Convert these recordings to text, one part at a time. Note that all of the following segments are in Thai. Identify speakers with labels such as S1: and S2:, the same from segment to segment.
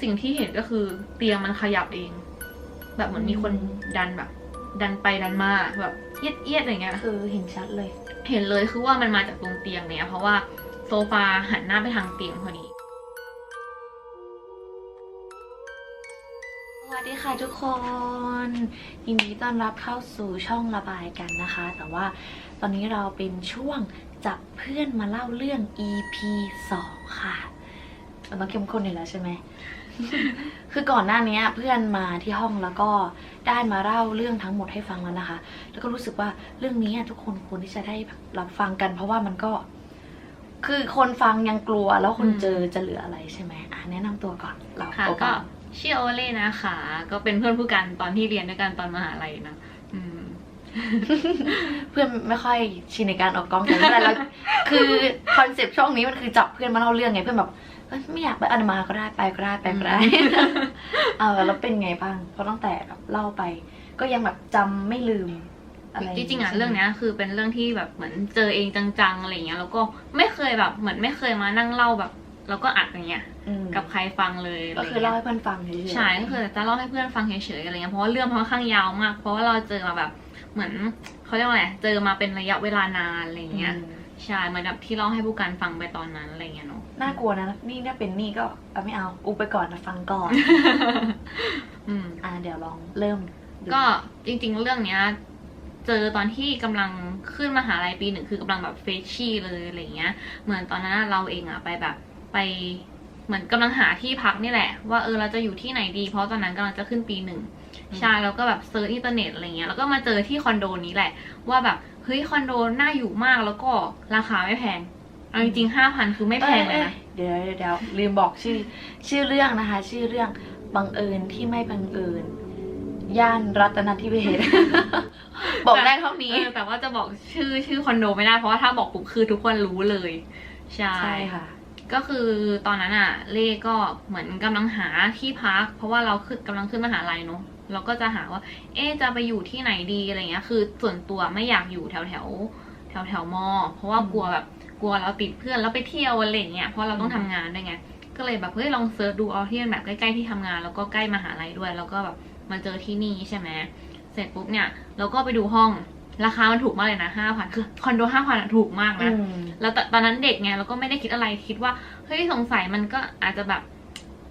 S1: สิ่งที่เห็นก็คือเตียงมันขยับเอง แบบเหมือนมีคนดันแบบ ดันไปดันมาแบบเอียดเอียดอะไรเงี้ย
S2: คือเห็นชัดเลย
S1: เห็นเลยคือว่ามันมาจากตรงเตียงเนี่ยเพราะว่าโซฟาหันหน้าไปทางเตียงพอดี
S2: สวัสดีค่ะทุกคนยินดีต้อนรับเข้าสู่ช่องระบายกันนะคะ แต่ว่าตอนนี้เราเป็นช่วงจับเพื่อนมาเล่าเรื่อง EP 2 ค่ะมันต้องเข้มข้นอยู่แล้วใช่ไหม คือก่อนหน้านี้เพื่อนมาที่ห้องแล้วก็ได้มาเล่าเรื่องทั้งหมดให้ฟังแล้วนะคะ แล้วก็รู้สึกว่าเรื่องนี้ทุกคนควรที่จะได้แบบรับฟังกัน เพราะว่ามันก็ คือคนฟังยังกลัวแล้วคน
S1: อืม
S2: เจอจะเหลืออะไรใช่ไหมอะแนะนำตัวก่อนเรา
S1: ค่ะ
S2: โอ
S1: ก็
S2: ปา
S1: ชื่อโอเล่นะคะ ก็เป็นเพื่อนผู้กันตอนที่เรียนด้วยกันตอนมหาลัยนะอืม
S2: เพื่อนไม่ค่อยชินในการออกกล้องแต่ไม่เป็นไรแล้วคือคอนเซปต์ช่องนี้มันคือจับเพื่อนมาเล่าเรื่องไงเพื่อนแบบเอ้ยไม่อยากไปอันมาก็ได้ไปก็ได้ไปก็ได้เออแล้วเป็นไงบ้างเพราะตั้งแต่แบบเล่าไป ก็ยังแบบจำไม่ลืมอะไร
S1: จริงๆอะ
S2: ใช่ไหม
S1: เรื่องเนี้ยคือเป็นเรื่องที่แบบเหมือนเจอเองจังๆอะไรเงี้ยแล้วก็ไม่เคยแบบเหมือนไม่เคยมานั่งเล่าแบบ แล้วก็อัดอย่างเงี้ย
S2: อืม
S1: กับใครฟังเลยะไร
S2: ก็
S1: งี้ย
S2: คือเล่าให้เพื่อนฟังเฉยๆ
S1: ใช่ก็คือจะเล่าให้เพื่อนฟังเฉยๆอะไรเงี้ยเพราะว่าเรื่องมันค่อนข้างยาวมาก เพราะว่าเราเจอมาแบบ เหมือนเขาเรียกว่าอะไรเจอมาเป็นระยะเวลานานอะไรเงี้ย
S2: อืม
S1: ใช่เหมือนแบบที่เล่าให้ผู้การฟังไปตอนนั้นอะไรเงี้ยเนาะ
S2: น่ากลัวนะนี่ถ้าเป็นนี่ก็เอาไม่เอาอุบไปก่อนนะฟังก่อน
S1: อืม
S2: อ่าเดี๋ยวลองเริ่มดู
S1: ก็จริง ๆ เรื่องเนี้ยเจอตอนที่กำลังขึ้นมหาลัยปีหนึ่งคือกำลังแบบเฟชชี่เลยอะไรเงี้ย เหมือนตอนนั้นเราเองอะไปแบบไปเหมือนกำลังหาที่พักนี่แหละ ว่าเออเราจะอยู่ที่ไหนดี เพราะตอนนั้นกำลังจะขึ้นปีหนึ่ง ใช่แล้วก็แบบเซิร์ชอินเทอร์เน็ตอะไรเงี้ยแล้วก็มาเจอที่คอนโดนี้แหละ ว่าแบบเฮ้ยคอนโดน่าอยู่มากแล้วก็ราคาไม่แพงเอาจริงๆห้าพันคือไม่แพงเลยนะ
S2: เดี๋ยวเดี๋ยวเดี๋ยวลืมบอกชื่อชื่อเรื่องนะคะ ชื่อเรื่องบังเอิญที่ไม่บังเอิญย่านรัตนทิเบศบอกได้เท่านี้
S1: เออแต่ว่าจะบอกชื่อชื่อคอนโดไม่ได้เพราะว่าถ้าบอกปุ๊บคือทุกคนรู้เลย ใช่
S2: ใช่ค่ะ
S1: ก็คือตอนนั้นอะเล่ก็เหมือนกำลังหาที่พัก เพราะว่าเราขึ้นกำลังขึ้นมหาลัยเนอะ เราก็จะหาว่า เอ๊ะจะไปอยู่ที่ไหนดีอะไรเงี้ย คือส่วนตัวไม่อยากอยู่แถวแถวแถวแถวมอ เพราะว่า
S2: อืม
S1: กลัวแบบกลัวเราติดเพื่อนแล้วไปเที่ยวอะไรเงี้ย เพราะเราต้อง
S2: อืม
S1: ทำงานด้วยไง ก็เลยแบบเฮ้ยลองเซิร์ชดูเอาที่มันแบบใกล้ๆที่ทำงาน แล้วก็ใกล้มหาลัยด้วย แล้วก็แบบมาเจอที่นี่ใช่ไหมเสร็จปุ๊บเนี่ยเราก็ไปดูห้องราคามันถูกมากเลยนะห้าพันคือคอนโดห้าพันถูกมาก
S2: อื
S1: นะ
S2: ม
S1: แล้วตตอนนั้นเด็กไงเราก็ไม่ได้คิดอะไรคิดว่าเฮ้ยสงสัยมันก็อาจจะแบบ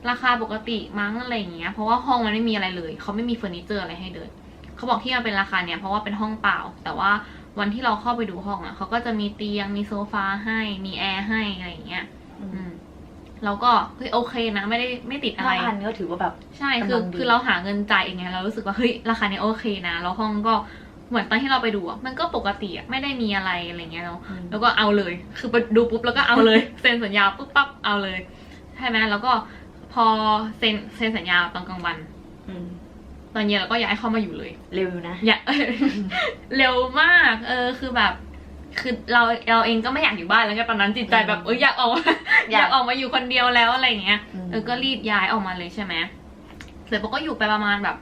S1: ราคาปกติมั้งอะไรอย่างเงี้ย เพราะว่าห้องมันไม่มีอะไรเลย เขาไม่มีเฟอร์นิเจอร์อะไรให้เลยเขาบอกที่มันเป็นราคาเนี้ยเพราะว่าเป็นห้องเปล่า แต่ว่าวันที่เราเข้าไปดูห้องอะเขาก็จะมีเตียงมีโซฟาให้มีแอร์ให้อะไรอย่างเงี้ย อืมเราก็เฮ้ยโอเคนะไม่ได้ไม่ติดอะไร
S2: ห้าพันก็ถือว่าแบบ
S1: ใช่คือกำ
S2: ลังดี
S1: คือเราหาเงินจ่ายเองไงเรารู้สึกว่าเฮ้ยราคาเนี้ยโอเคนะแล้วห้องก็เหมือนตอนที่เราไปดูอะมันก็ปกติอะไม่ได้มีอะไรอะไรเงี้ยเนาะ
S2: อืม
S1: แล้วก็เอาเลย คือไปดูปุ๊บแล้วก็เอาเลยเซ็นสัญญาปุ๊บปั๊บเอาเลยใช่ไหมแล้วก็ พอเซ็นเซ็นสัญญาตอนกลางวัน
S2: อืม
S1: ตอนเย็นเราก็ย้ายเข้ามาอยู่เลย
S2: เร็วอยู่นะ
S1: อย่าเร็วมาก เออคือแบบ คือเราเราเองก็ไม่อยากอยู่บ้านแล้วไงตอนนั้นจิตใจแบบเอออยากออกอยากออกมาอยู่คนเดียวแล้วอะไรอย่างเงี้ย
S2: ม
S1: เออก็รีบย้ายออกมาเลยใช่ไหมเสร็จปุ๊บก็อยู่ไปประมาณแบบ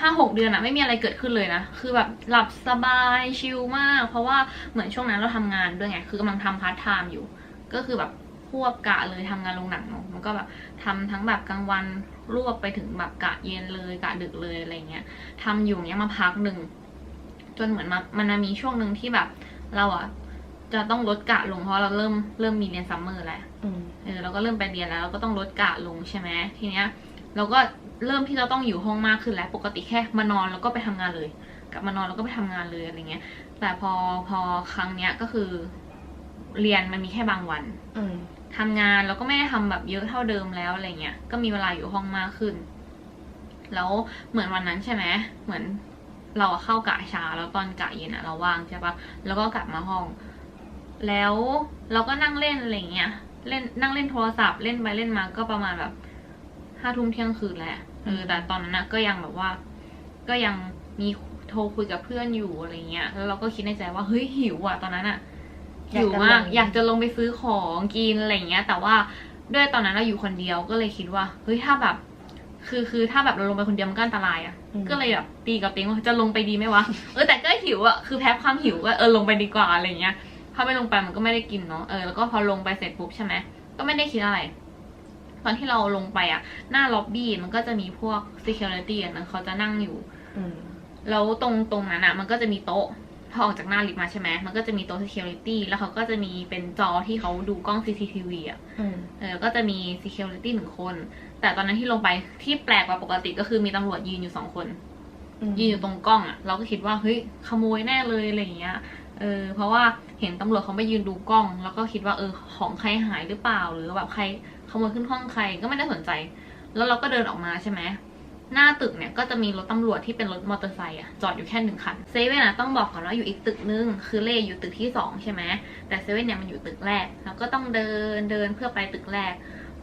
S1: ห้าหกเดือนอะไม่มีอะไรเกิดขึ้นเลยนะ คือแบบหลับสบายชิลมาก เพราะว่าเหมือนช่วงนั้นเราทำงานด้วยไง คือกำลังทำพาร์ทไทม์อยู่ ก็คือแบบ ควบกะเลยทำงานโรงหนังเนาะมันก็แบบทำทั้งแบบกลางวันรวบไปถึงแบบกะเย็นเลยกะดึกเลยอะไรเงี้ยทำอยู่เนี้ยมาพักหนึ่งจนเหมือนมามันมีช่วงหนึ่งที่แบบ เราอะจะต้องลดกะลงเพราะเราเริ่มเริ่มมีเรียนซัมเมอร์แล้ว
S2: อืม
S1: เออเราก็เริ่มไปเรียนแล้วเราก็ต้องลดกะลงใช่ไหมทีเนี้ย เราก็เริ่มที่เราต้องอยู่ห้องมากขึ้นแล้ว ปกติแค่มานอนแล้วก็ไปทำงานเลย กลับมานอนแล้วก็ไปทำงานเลยอะไรเงี้ย แต่พอพอครั้งเนี้ยก็คือ เรียนมันมีแค่บางวัน
S2: อืม
S1: ทำงานแล้วก็ไม่ได้ทำแบบเยอะเท่าเดิมแล้วอะไรเงี้ยก็มีเวลาอยู่ห้องมากขึ้น แล้วเหมือนวันนั้นใช่ไหมเหมือนเราอะเข้ากะเช้าแล้วตอนกะเย็นอะเราว่างใช่ปะแล้วก็กลับมาห้อง แล้วเราก็นั่งเล่นอะไรเงี้ยเล่นนั่งเล่นโทรศัพท์เล่นไปเล่นมาก็ประมาณแบบห้าทุ่มเที่ยงคืนแหละเออแต่ตอนนั้นนะก็ยังแบบว่า ก็ยังมีโทรคุยกับเพื่อนอยู่อะไรเงี้ยแล้วเราก็คิดในใจว่าเฮ้ยหิวอะตอนนั้นอะ
S2: อยากจะ
S1: หิวมาก
S2: ลง
S1: อยากจะลงไปซื้อของกินอะไรเงี้ย แต่ว่าด้วยตอนนั้นเราอยู่คนเดียวก็เลยคิดว่าเฮ้ยถ้าแบบ คือคือถ้าแบบเราลงไปคนเดียวมันก็อันตรายอะ
S2: อืม
S1: ก็เลยแบบตีกับเต็งว่าจะลงไปดีไหมวะเออแต่ก็หิวอะคือแพ้ความหิวว่าเออลงไปดีกว่าอะไรเงี้ยถ้าไม่ลงไปมันก็ไม่ได้กินเนาะเออแล้วก็พอลงไปเสร็จปุ๊บใช่ไหมก็ไม่ได้คิดอะไรกตอนที่เราลงไปอะ หน้าล็อบบี้มันก็จะมีพวก security อะนะเขาจะนั่งอยู่
S2: อืม
S1: แล้วตรงตรงนั้นอะ มันก็จะมีโต๊ะ พอออกจากหน้าลิฟต์มาใช่ไหมมันก็จะมีโต๊ะ security แล้วเขาก็จะมีเป็นจอที่เขาดูกล้อง CCTV อะ
S2: อืม
S1: เออก็จะมี security หนึ่งคน แต่ตอนนั้นที่ลงไปที่แปลกกว่าปกติก็คือมีตำรวจยืนอยู่สองคน ยืนอยู่ตรงกล้องอะเราก็คิดว่าเฮ้ยขโมยแน่เลยอะไรอย่างเงี้ยเออเพราะว่าเห็นตำรวจเขาไปยืนดูกล้อง แล้วก็คิดว่าเออของใครหายหรือเปล่า หรือแบบใครขโมยขึ้นห้องใครก็ไม่ได้สนใจ แล้วเราก็เดินออกมาใช่ไหม หน้าตึกเนี่ยก็จะมีรถตำรวจที่เป็นรถมอเตอร์ไซค์อะจอดอยู่แค่หนึ่งคันเซเว่นอะต้องบอกก่อนว่าอยู่อีกตึกนึง คือเล่อยู่ตึกที่สองใช่ไหมแต่เซเว่นเนี่ยมันอยู่ตึกแรก แล้วก็ต้องเดินเดินเพื่อไปตึกแรก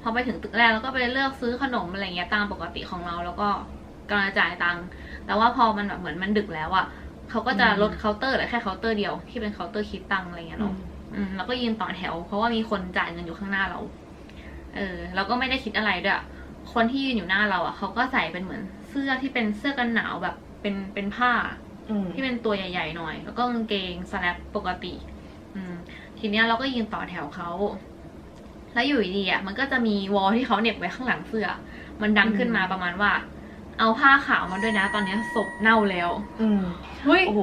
S1: พอไปถึงตึกแรกเราก็ไปเลือกซื้อขนมอะไรเงี้ยตามปกติของเราแล้วก็กำลังจะจ่ายตังค์แต่ว่าพอมันแบบเหมือนมันดึกแล้วอะเขาก็จะลดเคาน์เตอร์เหลือแค่เคาน์เตอร์เดียวที่เป็นเคาน์เตอร์คิดตังค์อะไรเงี้ย
S2: อื
S1: เนาะ
S2: ม
S1: อืมแล้วก็ยืนต่อแถว เพราะว่ามีคนจ่ายเงินอยู่ข้างหน้าเรา เออเราก็ไม่ได้คิดอะไรด้วยอะ คนที่ยืนอยู่หน้าเราอะเขาก็ใส่เป็นเหมือนเสื้อที่เป็นเสื้อกันหนาวแบบเป็นเป็นผ้า
S2: อืม
S1: ที่เป็นตัวใหญ่ๆหน่อย แล้วก็กางเกงสแลปปกติ อืม ทีเนี้ยเราก็ยืนต่อแถวเขาแล้วอยู่ดีๆอะมันก็จะมีวอลที่เขาเหน็บไว้ข้างหลังเสื้อ มันดังขึ้นมาประมาณว่า เอาผ้าขาวมาด้วยนะ ตอนเนี้ยศพเน่าแล้ว
S2: อืม
S1: เฮ้ย
S2: โอ้โห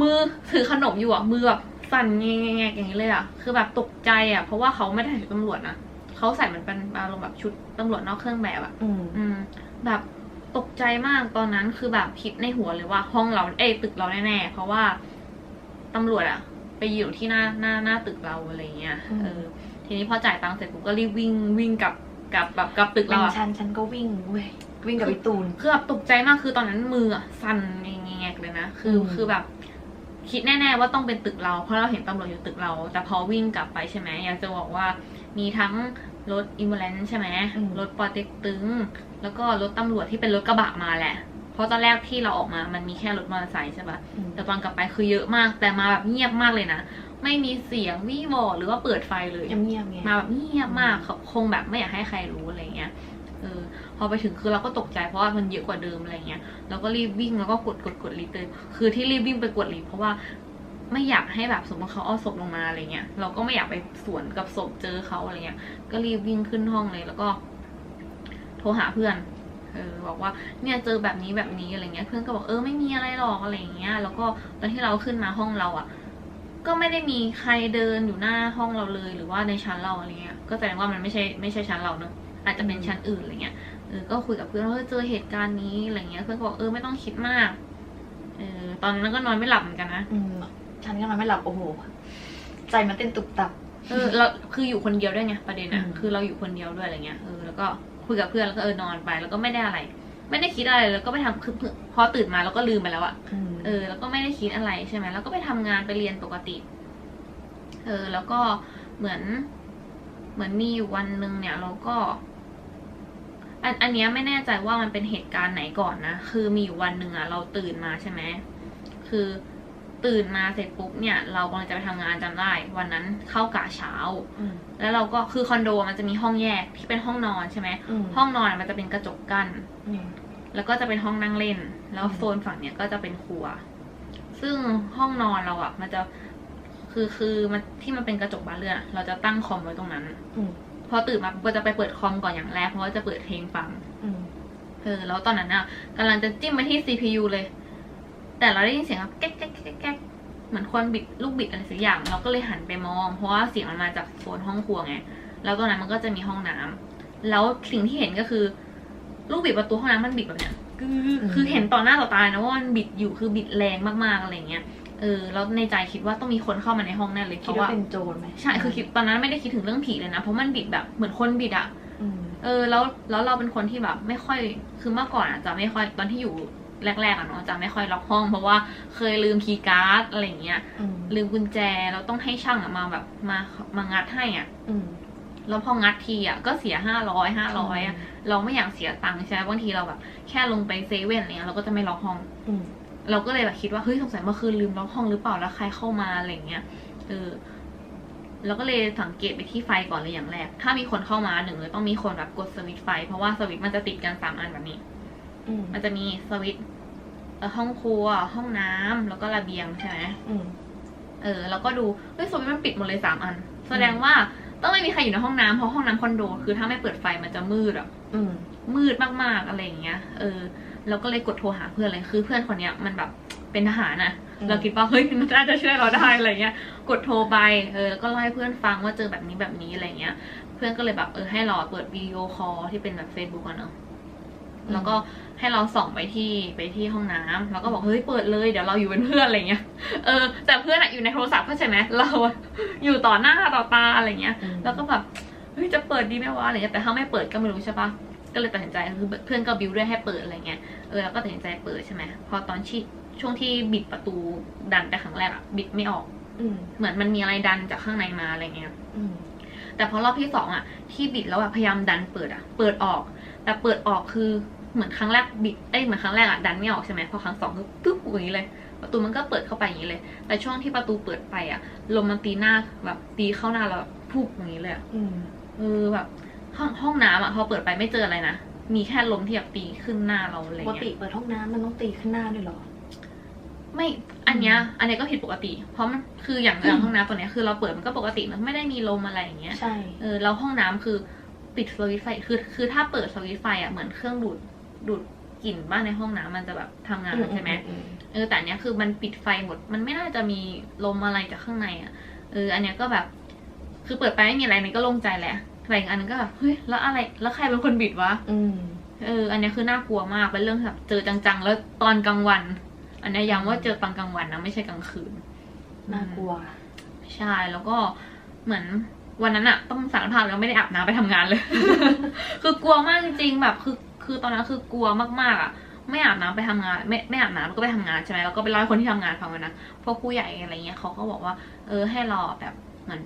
S1: มือถือขนมอยู่อะ มือแบบสั่นแงกๆอย่างนี้เลยอะ คือแบบตกใจอะ เพราะว่าเขาไม่ได้ใส่ชุดตำรวจนะ เขาใส่เหมือนเป็นอารมณ์แบบชุดตำรวจนอกเครื่องแบบอะ
S2: อืม
S1: อืม แบบตกใจมากตอนนั้นคือแบบคิดในหัวเลยว่าห้องเราเอ้ยตึกเราแน่ๆ เพราะว่าตำรวจอะไปอยู่ที่หน้าหน้าหน้าตึกเราอะไรเงี้ย
S2: อืม
S1: เออ ทีนี้พอจ่ายตังค์เสร็จปุ๊บก็รีบวิ่งวิ่งกลับกลับแบบกลับตึก
S2: เป็
S1: เรา
S2: น
S1: อะ
S2: ฉันฉันก็วิ่งเว้ยวิ่งกับพี่ตูน
S1: คือแบบตกใจมากคือตอนนั้นมืออะสั่นแงกๆเลยนะคืออ
S2: ม
S1: คือแบบ คิดแน่ ๆ ว่าต้องเป็นตึกเรา เพราะเราเห็นตำรวจอยู่ตึกเรา แต่พอวิ่งกลับไปใช่ไหมอยากจะบอกว่า มีทั้งรถอิม l ลนใช่ไหมรถปอเต็กตึง แล้วก็รถตำรวจที่เป็นรถกระบะมาแหละ เพราะตอนแรกที่เราออกมามันมีแค่รถมอเตอร์ไซค์ใช่ปะ
S2: อืม
S1: แต่ตอนกลับไปคือเยอะมาก แต่มาแบบเงียบมากเลยนะ ไม่มีเสียงวี่วอหรือว่าเปิดไฟเลย
S2: เงียบๆไง
S1: มาแบบเงียบมากเขาคงแบบไม่อยากให้ใครรู้อะไรเงี้ย เออ พอไปถึงคือเราก็ตกใจเพราะว่ามันเยอะกว่าเดิมอะไรเงี้ย เราก็รีบวิ่งแล้วก็กดกดกดลิฟต์เลย คือที่รีบวิ่งไปกดลิฟต์เพราะว่า ไม่อยากให้แบบสมมติเขาเอาศพลงมาอะไรเงี้ยเราก็ไม่อยากไปสวนกับศพเจอเขาอะไรเงี้ย ก็รีบวิ่งขึ้นห้องเลยแล้วก็ โทรหาเพื่อนเออบอกว่าเนี่ยเจอแบบนี้แบบนี้อะไรเงี้ย เพื่อนก็บอกเออไม่มีอะไรหรอกอะไรเงี้ย แล้วก็ตอนที่เราขึ้นมาห้องเราอะ ก็ไม่ได้มีใครเดินอยู่หน้าห้องเราเลยหรือว่าในชั้นเราอะไรเงี้ย ก็แสดงว่ามันไม่ใช่ไม่ใช่ชั้นเราเนอะอาจจะเป็นชั้นอื่นอะไรเงี้ยเออก็คุยกับเพื่อนว่าเฮ้ยเจอเหตุการณ์นี้อะไรเงี้ย เพื่อนก็บอกเออไม่ต้องคิดมากเออตอนนั้นก็นอนไม่หลับเหมือนกันนะ
S2: ฉันก็นอนไม่หลับโอ้โห ใจมันเต้นตุบตับ
S1: เออเราคืออยู่คนเดียวด้วยไงประเด็นอะ
S2: อืม
S1: คือเราอยู่คนเดียวด้วยอะไรเงี้ยเออแล้วก็คุยกับเพื่อนแล้วก็เออนอนไปแล้วก็ไม่ได้อะไร ไม่ได้คิดอะไรแล้วก็ไปทำคือคือพอตื่นมาแล้วก็ลืมไปแล้วอะ
S2: อืม
S1: เออแล้วก็ไม่ได้คิดอะไรใช่ไหมแล้วก็ไปทำงานไปเรียนปกติ เออ แล้วก็เหมือน เหมือนมีอยู่วันหนึ่งเนี่ย เราก็ อันอันเนี้ยไม่แน่ใจว่ามันเป็นเหตุการณ์ไหนก่อนนะคือมีอยู่วันหนึ่งอะเราตื่นมาใช่ไหมคือ ตื่นมาเสร็จปุ๊บเนี่ย เรากำลังจะไปทำงานจำได้ วันนั้นเข้ากะเช้า
S2: อืม
S1: แล้วเราก็คือคอนโดมันจะมีห้องแยกที่เป็นห้องนอนใช่ไหม
S2: อืม
S1: ห้องนอนอะมันจะเป็นกระจกกั้น
S2: อืม
S1: แล้วก็จะเป็นห้องนั่งเล่น แล้ว
S2: อืม
S1: โซนฝั่งเนี้ยก็จะเป็นครัว ซึ่งห้องนอนเราอะมันจะคือคือมันที่มันเป็นกระจกบานเลื่อนอะเราจะตั้งคอมไว้ตรงนั้น
S2: อืม
S1: พอตื่นมาก็จะไปเปิดคอมก่อนอย่างแรกเพราะว่าจะเปิดเพลงฟัง
S2: อืม
S1: เออแล้วตอนนั้นอะกำลังจะจิ้มไปที่ CPU เลย แต่เราได้ยินเสียงแบบแก๊กแก๊กแก๊กแก๊กเหมือนคนบิดลูกบิดอะไรสักอย่าง เราก็เลยหันไปมอง เพราะว่าเสียงมันมาจากโซนห้องครัวไง แล้วตรงนั้นมันก็จะมีห้องน้ำแล้วสิ่งที่เห็นก็คือ ลูกบิดประตูห้องน้ำมันบิดแบบเนี้ยคือคือเห็นต่อหน้าต่อตานะว่ามันบิดอยู่คือบิดแรงมากๆอะไรเงี้ยเออแล้วในใจคิดว่าต้องมีคนเข้ามาในห้องแน่เลย
S2: คิ
S1: คิ
S2: ด
S1: ด
S2: ว่า
S1: ว่า
S2: เป็นโจรไหม
S1: ใช่คือคิดตอนนั้นไม่ได้คิดถึงเรื่องผีเลยนะเพราะมันบิดแบบเหมือนคนบิดอะ
S2: อืม
S1: เออแล้วแล้วเราเป็นคนที่แบบ ไม่ค่อยคือเมื่อก่อนอะจะไม่ค่อยตอนที่อยู่ แรกๆอะเนาะจะไม่ค่อยล็อกห้อง เพราะว่าเคยลืมคีย์การ์ดอะไรอย่างเงี้ย
S2: อืม
S1: ลืมกุญแจเราต้องให้ช่างอะมาแบบมามางัดให้อะ
S2: อืม
S1: แล้วพองัดทีอะก็เสียห้าร้อยห้าร้อยอะเราไม่อยากเสียตังค์ใช่ไหมบางทีเราแบบแค่ลงไปเซเว่นอะไรเงี้ยเราก็จะไม่ล็อกห้อง
S2: อืม
S1: เราก็เลยแบบคิดว่าเฮ้ยสงสัยเมื่อคืนลืมล็อกห้องหรือเปล่าแล้วใครเข้ามาอะไรเงี้ยเออเราก็เลยสังเกตไปที่ไฟก่อนเลยอย่างแรก ถ้ามีคนเข้ามาหนึ่งเลยต้องมีคนแบบกดสวิตช์ไฟ เพราะว่าสวิตช์มันจะติดกันสามอันแบบนี้
S2: อืม
S1: มันจะมีสวิตช์เอ่อห้องครัว ห้องน้ำแล้วก็ระเบียงใช่ไหม
S2: อืม
S1: เออแล้วก็ดูเฮ้ยสวิตช์มันปิดหมดเลยสามอัน แสดงว่าต้องไม่มีใครอยู่ในห้องน้ำเพราะห้องน้ำคอนโด คือถ้าไม่เปิดไฟมันจะมืดอะ
S2: อืม
S1: มืดมากๆอะไรอย่างเงี้ย เออเราก็เลยกดโทรหาเพื่อนเลยคือเพื่อนคนเนี้ยมันแบบเป็นทหารน่ะ
S2: อืม
S1: เราคิดว่าเฮ้ยมันน่าจะช่วยเราได้อะไรเงี้ย กดโทรไปเออแล้วก็เล่าให้เพื่อนฟังว่าเจอแบบนี้แบบนี้อะไรเงี้ย เพื่อนก็เลยแบบเออให้เราเปิดวิดีโอคอลที่เป็นแบบ Facebook อะเนาะ แล้วก็ให้เราส่องไปที่ไปที่ห้องน้ำแล้วก็บอกเฮ้ยเปิดเลยเดี๋ยวเราอยู่เป็นเพื่อนอะไรเงี้ยเออแต่เพื่อนอะอยู่ในโทรศัพท์เข้าใจไหมเราอะอยู่ต่อหน้าต่อตาอะไรเงี้ย
S2: อืม
S1: แล้วก็แบบเฮ้ยจะเปิดดีไหมวะอะไรเงี้ยแต่ถ้าไม่เปิดก็ไม่รู้ใช่ปะก็เลยตัดสินใจคือเพื่อนก็บิวด้วยให้เปิดอะไรเงี้ยเออแล้วก็ตัดสินใจเปิดใช่ไหมพอตอนที่ช่วงที่บิดประตูดันไปครั้งแรกอะบิดไม่ออก
S2: อืม
S1: เหมือนมันมีอะไรดันจากข้างในมาอะไรเงี้ย
S2: อืม
S1: แต่พอรอบที่สองอะที่บิดแล้วอะพยายามดันเปิดอะเปิดออก แต่เปิดออกคือ เหมือนครั้งแรกบิดเอ้ยเหมือนครั้งแรกอะดันไม่ออกใช่ไหมพอครั้งสองคือปึ๊บอย่างนี้เลย ประตูมันก็เปิดเข้าไปอย่างนี้เลย แต่ช่วงที่ประตูเปิดไปอะลมมันตีหน้าแบบตีเข้าหน้าเราแบบพุบอย่างนี้เลยอะ
S2: อืม
S1: เออแบบห้องห้องน้ำอะพอเปิดไปไม่เจออะไรนะมีแค่ลมที่แบบตีขึ้นหน้าเราอะไร
S2: ปกติ
S1: เงี้ย
S2: เปิดห้องน้ำมันต้องตีขึ้นหน้าด้วยเหรอ
S1: ไม่อันเนี้ยอันเนี้ยก็ผิดปกติ เพราะมันคืออย่างอย่างห้องน้ำตัวเนี้ยคือเราเปิดมันก็ปกติมันไม่ได้มีลมอะไรอย่างเงี้ย
S2: ใช่
S1: เออแล้วห้องน้ำคือปิดสวิตช์ไฟคือคือถ้าเปิดสวิตช์ไฟอะเหมือนเครื่องดูด ดูดกลิ่นบ้านในห้องน้ำมันจะแบบทำงานใช่ไหม
S2: อื
S1: เออแต่อันเนี้ยคือมันปิดไฟหมด มันไม่น่าจะมีลมอะไรจากข้างในอะเอออันเนี้ยก็แบบ คือเปิดไปไม่มีอะไรนี่ก็โล่งใจแหละแต่อีกอันนึงก็แบบเฮ้ยแล้วอะไร แล้วใครเป็นคนบิดวะ
S2: อืม
S1: เออ อันเนี้ยคือน่ากลัวมากเป็นเรื่องแบบเจอจังๆ แล้วตอนกลางวัน อันเนี้ยย้ำว่าเจอตอนกลางวันนะไม่ใช่กลางคืน
S2: น่ากลัว
S1: ใช่แล้วก็เหมือนวันนั้นอะต้องสารภาพแล้วไม่ได้อาบน้ำไปทำงานเลย คือกลัวมากจริงๆแบบ คือ คือตอนนั้นคือกลัวมากๆอะไม่อาบน้ำไปทำงานไม่ไม่อาบน้ำแล้วก็ไปทำงานใช่ไหมแล้วก็ไปเล่าให้คนที่ทำงานฟังเลยนะพวกผู้ใหญ่อะไรเงี้ยเขาก็บอกว่า เออให้รอแบบเหมือน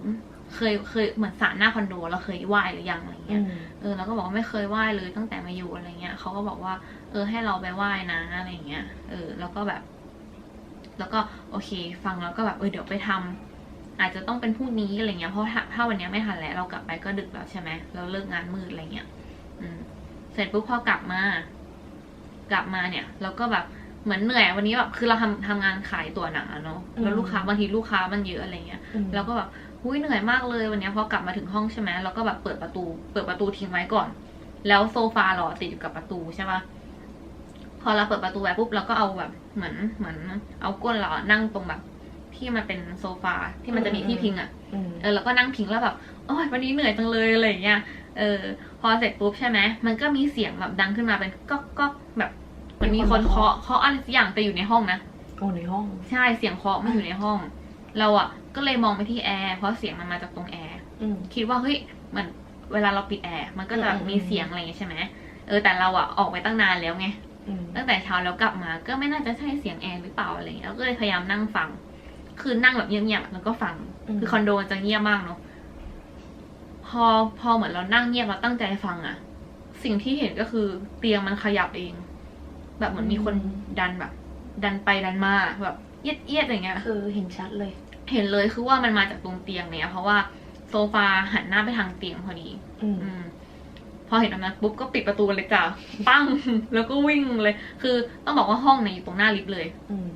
S1: เคยเคยเหมือนสารหน้าคอนโดเราเคยไหว้หรือยังอะไร
S2: อื
S1: เงี้ย
S2: ม
S1: เออแล้วก็บอกว่าไม่เคยไหว้เลยตั้งแต่มาอยู่อะไรเงี้ยเขาก็บอกว่า เออให้เราไปไหว้นะอะไรเงี้ยเออ แล้วก็แบบ แล้วก็โอเค ฟังแล้วก็แบบเออเดี๋ยวไปทำอาจจะต้องเป็นพรุ่งนี้อะไรเงี้ยเพราะถ้าถ้าวันเนี้ยไม่ทันแล้วเรากลับไปก็ดึกแล้วใช่ไหมเราเลิกงานมืดอะไรเงี้ยอืม เสร็จปุ๊บพอกลับมา กลับมาเนี่ย เราก็แบบเหมือนเหนื่อยวันนี้แบบคือเราทำทำงานขายตัวหนังอะเนาะแล้วลูกค้าบางทีลูกค้ามันเยอะอะไรเงี้ย
S2: อืม
S1: แล้วก็แบบหุ้ยเหนื่อยมากเลยวันเนี้ยพอกลับมาถึงห้องใช่ไหมเราก็แบบเปิดประตู เปิดประตูทิ้งไว้ก่อน แล้วโซฟาเราอะติดอยู่กับประตูใช่ปะพอเราเปิดประตูไว้ปุ๊บเราก็เอาแบบเหมือนเหมือน เอาก้นเราอะนั่งตรงแบบที่มันเป็นโซฟาที่มันจะมีที่พิงอะ
S2: อืม
S1: เออแล้วก็นั่งพิงแล้วแบบโอ้ยวันนี้เหนื่อยจังเลยอะไรอย่างเงี้ย เออ พอเสร็จปุ๊บใช่ไหมมันก็มีเสียงแบบดังขึ้นมาเป็นก๊อกก๊อกแบบเหมันมีคนเคาะเคาะอะไรสักอย่างแต่อยู่ในห้องนะ
S2: โอ้ในห้อง
S1: ใช่เสียงเคาะมันอยู่ในห้อง เราอะ ก็เลยมองไปที่แอร์เพราะเสียงมันมาจากตรงแอร์
S2: อืม
S1: คิดว่าเฮ้ยมันเวลาเราปิดแอร์มันก็จะ
S2: อืมอืม
S1: มีเสียงอะไรอย่างเงี้ยใช่ไหมเออแต่เราอะออกไปตั้งนานแล้วไง
S2: อืม
S1: ตั้งแต่เช้าแล้วกลับมาก็ไม่น่าจะใช่เสียงแอร์หรือเปล่าอะไรเงี้ยแล้วก็เลยพยายามนั่งฟัง คือนั่งแบบเงียบๆแล้วก็ฟัง คือคอนโดมันจะเงียบมากเนาะ พอพอเหมือนเรานั่งเงียบเราตั้งใจฟังอะสิ่งที่เห็นก็คือเตียงมันขยับเอง แบบเหมือนมีคนดันแบบ ดันไปดันมาแบบเอียดเอียดอะไรเงี้ย
S2: คือเห็นชัดเลย
S1: เห็นเลยคือว่ามันมาจากตรงเตียงเนี่ยเพราะว่าโซฟาหันหน้าไปทางเตียงพอดี
S2: อืม
S1: อืมพอเห็นแบบนั้นปุ๊บก็ปิดประตูเลยจ้ะปั้ง แล้วก็วิ่งเลย คือต้องบอกว่าห้องเนี่ยอยู่ตรงหน้าลิฟต์เลย
S2: อืม